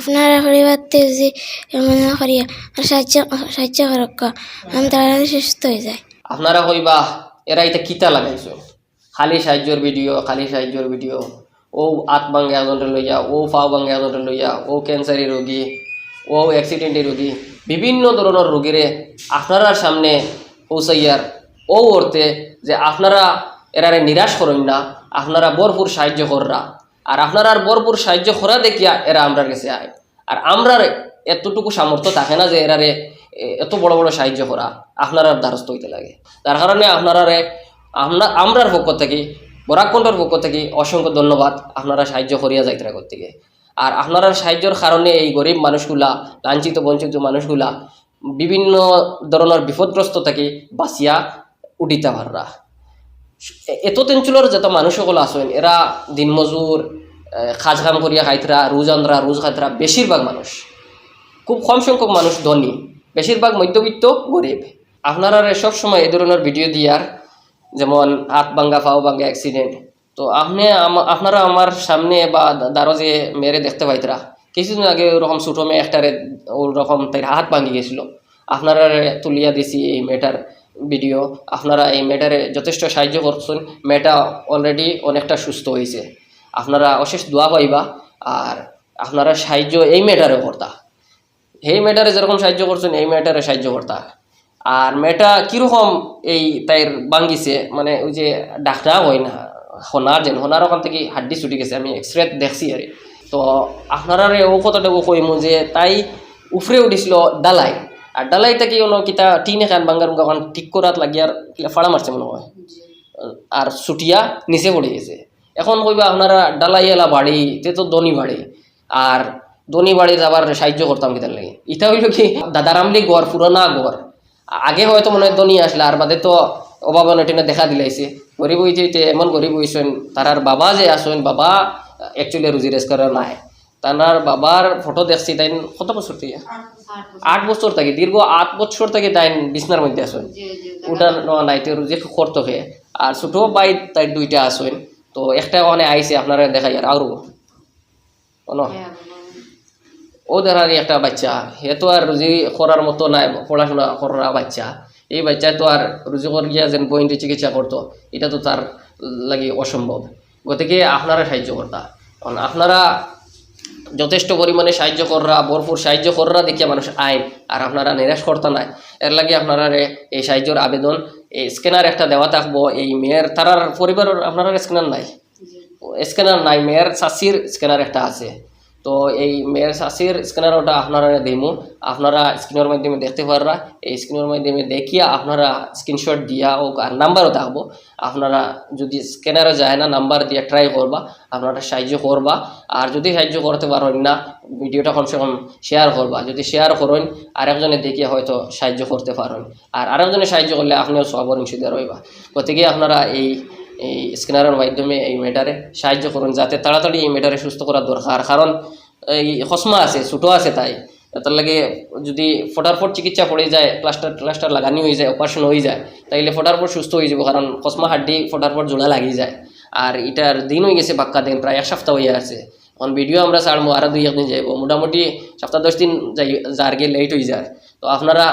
আপনারা পরিবারতে যে মনে করিয়া সাহায্য সাহায্য করক আমি তাড়াতাড়ি সুস্থ হয়ে যায়। আপনারা কইবা, এরা এটা কিতা লাগাইছো? খালি সাহায্যর ভিডিও, খালি সাহায্যর ভিডিও। ও আত ভাঙ্গে এজনটা লইয়া, ও ফাও ভাঙ্গে এজনটা লইয়া, ও ক্যান্সারি রোগী, ও অ্যাক্সিডেন্টের রোগী, বিভিন্ন ধরনের রোগীরে আপনারার সামনে পৌঁছাইয়ার ও অর্থে যে আপনারা এরারে নিরাশ করেন না, আপনারা ভরপুর সাহায্য কররা। আর আপনারা আর ভরপুর সাহায্য করা দেখিয়া এরা আমরার কাছে আয়। আর আমরার এতটুকু সামর্থ্য থাকে না যে এরারে এত বড় বড় সাহায্য করা আপনার দ্বারস্থ হইতে লাগে। তার কারণে আপনারারে আমরা, আমরার পক্ষ থেকে বরাকণ্ঠর পক্ষ থেকে অসংখ্য ধন্যবাদ আপনারা সাহায্য করিয়া যাইতে করতে গিয়ে আর আপনারা সাহায্যের কারণে এই গরিব মানুষগুলা, লাঞ্ছিত, বঞ্চিত মানুষগুলা বিভিন্ন ধরনের বিপদগ্রস্ত থেকে বাঁচিয়া উঠিতে পাররা। এত অঞ্চলের যত মানুষ সকল আছেন, এরা দিনমজুর কাজ কাম করিয়া খাইতরা রোজ আন্দ্রা রোজ খাইতরা, বেশিরভাগ মানুষ। খুব কম সংখ্যক মানুষ ধনী। বেশিরভাগ মধ্যবিত্ত গরিব। আপনারা সব সময় এই ধরনের ভিডিও দিয়ার, যেমন হাত ভাঙ্গা ফাও ভাঙ্গা অ্যাক্সিডেন্ট তো আপনি আপনারা আমার সামনে বা দ্বারো যে মেরে দেখতে পাইতরা। কিছুদিন আগে ওরকম ছোটো মেয়ে একটারে ওরকম তাই হাত ভাঙ্গি গেছিল। আপনারা তুলিয়া দিছি এই মেয়েটার ভিডিও। আপনারা এই মেয়েটারে যথেষ্ট সাহায্য করছেন। মেয়েটা অলরেডি অনেকটা সুস্থ হয়েছে আপনারা অশেষ দোয়া পাইবা আর আপনারা সাহায্য এই মেয়েটারে করতা। এই মেয়েটারে যেরকম সাহায্য করছেন এই মেয়েটারে সাহায্য করতা। আর মেয়েটা কীরকম এই তাইর বাঙ্গিছে মানে ওই যে ডাক্তার হয় না হোনার যেন হোনার ওখান থেকে হাড্ডি ছুটি গেছে আমি এক্স রে দেখছি আরে। তো আপনারা ও কথাটাও কইমু যে তাই উফরে উঠিছিল ডালাই। আর ডালাই থেকে কোনো কিতা টিনে খান বাঙ্গার ওখান ঠিক করাত লাগিয়ার ফাড়া মারছে মনে হয়। আর ছুটিয়া নিচে পড়ে গেছে। এখন কইবা আপনারা ডালাই এলা বাড়ি তে তো দনি বাড়ি আর দনি বাড়ি যাবার সাহায্য করতাম কিতার লাগে। ইটা হইল কি দাদারামলি গড় পুরোনা গড়। আগে হয়তো মনে হয় দনি আসলে আর বাদে তো অভাব অনটিনে দেখা দিলাইছে গরিব হইতে এমন গরিব হইছেন তারার বাবা যে আসেন বাবা অ্যাকচুয়ালি রুজি রেস্কার নাই। তার বাবার ফটো দেখছি তাই কত বছর থেকে? আট বছর থেকে দীর্ঘ আট বছর থেকে তাই বিছনার মধ্যে আসেন। ওটা নাইতে রুজি করতো আর ছোট বাই তাই দুইটা আসেন। তো একটা ওখানে আইছে আপনারা দেখাই আর আরও। কোনো ও দেখারি একটা বাচ্চা হে তো আর রুজি করার মতো নাই পড়াশোনা করা বাচ্চা। এই বাচ্চা তো আর রুজি করিয়া যেন বইনটি চিকিৎসা করতো এটা তো তার লাগি অসম্ভব। গতিকে আপনারা সাহায্য করতা। কারণ আপনারা যথেষ্ট পরিমাণে সাহায্য কররা ভরপুর সাহায্য কররা দেখিয়া মানুষ আইন আর আপনারা নিরাশ করতা নাই। এর লাগে আপনারা এই সাহায্যের আবেদন এই স্ক্যানার একটা দেওয়া থাকব এই মেয়ের তারার পরিবারের আপনারা স্ক্যানার নাই? স্ক্যানার নাই মেয়ের চাষির স্ক্যানার একটা আছে। তো এই মেয়ের শাসির স্ক্যানার ওটা আপনারা দিমু। আপনারা স্ক্রিনের মাধ্যমে দেখতে পাররা। এই স্ক্রিনের মাধ্যমে দেখিয়া আপনারা স্ক্রিনশট দিয়া ও আর নাম্বারও থাকব আপনারা যদি স্ক্যানারে যায় না নাম্বার দিয়ে ট্রাই করবা। আপনারা সাহায্য করবা। আর যদি সাহায্য করতে পারেন না, ভিডিওটা কমসে কম শেয়ার করবা। যদি শেয়ার করেন, আরেকজনে দেখিয়ে হয়তো সাহায্য করতে পারেন আর আরেকজনে সাহায্য করলে আপনিও সব অংশীদার রইবা। গতিকে আপনারা এই এই স্ক্যানারের মাধ্যমে এই মেটারে সাহায্য করুন, যাতে তাড়াতাড়ি এই মেটারে সুস্থ করা দরকার। কারণ এই হসমা আছে, ছোটো আছে তাই। তার লাগে যদি ফটারফট চিকিৎসা পড়ে যায়, প্লাস্টার প্লাস্টার লাগানি হয়ে যায়, অপারেশন হয়ে যায়, তাইলে ফটারফট সুস্থ হয়ে যাব, কারণ হসমা হাড্ডি ফটারফট জোড়া লাগিয়ে যায়। আর এটার দিন হয়ে গেছে পাক্কা দিন, প্রায় এক সপ্তাহ হয়ে আছে। এখন ভিডিও আমরা ছাড়বো আরও দুই একদিন যাইব। মোটামুটি সপ্তাহ দশ দিন যাই যার গিয়ে লেট হয়ে যায়। তো আপনারা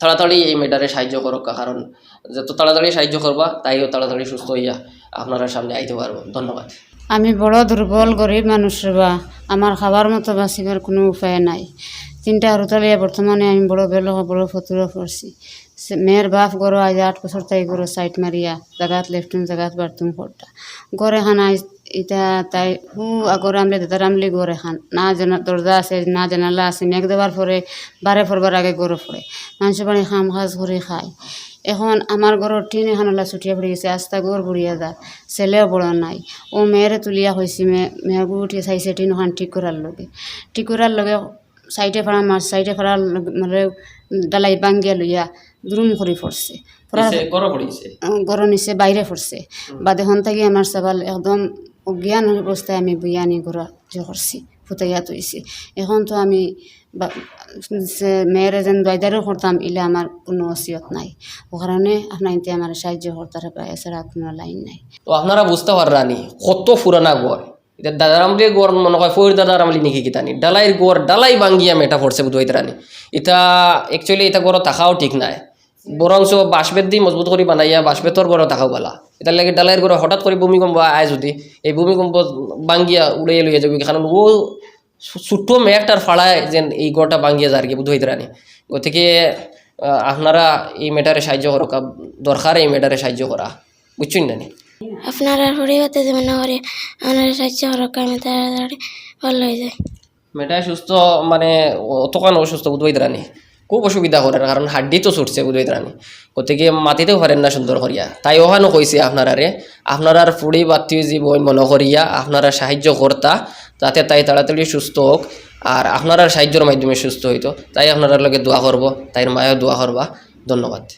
তাড়াতাড়ি এই মেটারে সাহায্য করো কারণ যত তাড়াতাড়ি সাহায্য করবা, তাইও তাড়াতাড়ি সুস্থ হইয়া আপনারা সামনে আইতে পারব। ধন্যবাদ। আমি বড় দুর্বল, গরিব মানুষ বা। আমার খাবার মতো বাঁচিবার কোনো উপায় নাই। তিনটা হরতালিয়া বর্তমানে আমি বড় বেল বড় ফতুরা করছি মেয়ের বাপ গরো আজ আট বছর তাই গরো সাইট মারিয়া, জাগাত লেফটুন জাগাত বারতুম ফোরটা গড়ে খান ইটা তাই হু আগর আমলে দাদার আমলে গড়ে খান। না জানা দরজা আছে না জানালা আছে মেঘ দেওয়ার পরে বারে ফরবার আগে গরো পড়ে মানুষ বাড়ি খাম খাজ করে খায় এখন আমার ঘরের টিন এখন ওলা ছুটিয়া পড়ে গেছে আস্তা ঘর বুড়িয়া যা ছেলেও বড় নাই। ও মেয়েরে তুলিয়া হয়েছি মেয়ে মেয়েগু উঠিয়ে চাইছে টিন ওখান ঠিক করার লগে। ঠিক করার লগে সাইডে ফাড়া মাছ সাইডে ফাড়ার মানে ডালাই বাঙ্গিয়া লইয়া দ্রুম করে পড়ছে। গরম পড়িছে গরম নিচে বাইরে পড়ছে। বা দেখন থাকি আমার সবাল একদম অজ্ঞান অবস্থায় আমি বইয়ানি ঘোরা করছি ফুটাইয়া তুইছি। এখন তো আমি মেয়েরে যেন দয়দারও করতাম ইলে আমার কোনো অসিয়ত নাই। ও কারণে আপনার আমার সাহায্য করতে পারে এছাড়া কোনো লাইন নাই। তো আপনারা বুঝতে পাররানি কত পুরানা ঘর এটা দাদারামলি গড় মনে হয় ফৈর দাদারামলি নাকি কিতানি? ডালাইয়ের গড়, ডালাই ভাঙ্গিয়া মেটা পড়ছে বুধ রানি এটা একচুয়ালি এটা গড় থাকাও ঠিক নাই। বরঞ্চ বাঁশবেত দি মজবুত করে বানাইয়া বাঁশবেতর গড় থাকাও বলা। এটার লাগে ডালাইয়ের গড় হঠাৎ করে ভূমিকম্প আয় যদি এই ভূমিকম্প বাঙ্গিয়া উড়াইয়া লইয়া যাবে কারণ ও ছোট্ট মেঘটার ফাড়ায় যেন এই গড়টা ভাঙ্গিয়া যার কি বুধ রানি গতিকে আপনারা এই মেটারে সাহায্য করো দরকার এই মেটারে সাহায্য করা বুঝছেন না? আপনারা পরিবারতে যে মনে করে আমার সাহায্য হরক আমি তাড়াতাড়ি ভালো হয়ে যায় মেয়েটা সুস্থ মানে অতখান অসুস্থ উদ্বৈত রানী খুব অসুবিধা করে কারণ হাড্ডি তো ছুটছে উদ্বৈত রানী গতিকে মাতিতেও পারেন না সুন্দর করিয়া তাই ওখানে কইছে আপনারারে আপনারার ফুড়ি বাতি জীবন মনে করিয়া আপনারা সাহায্য কর্তা তাতে তাই তাড়াতাড়ি সুস্থ হোক আর আপনারা সাহায্যের মাধ্যমে সুস্থ হইতো তাই আপনার লগে দোয়া করব তাইর মায়েও দোয়া করবা ধন্যবাদ।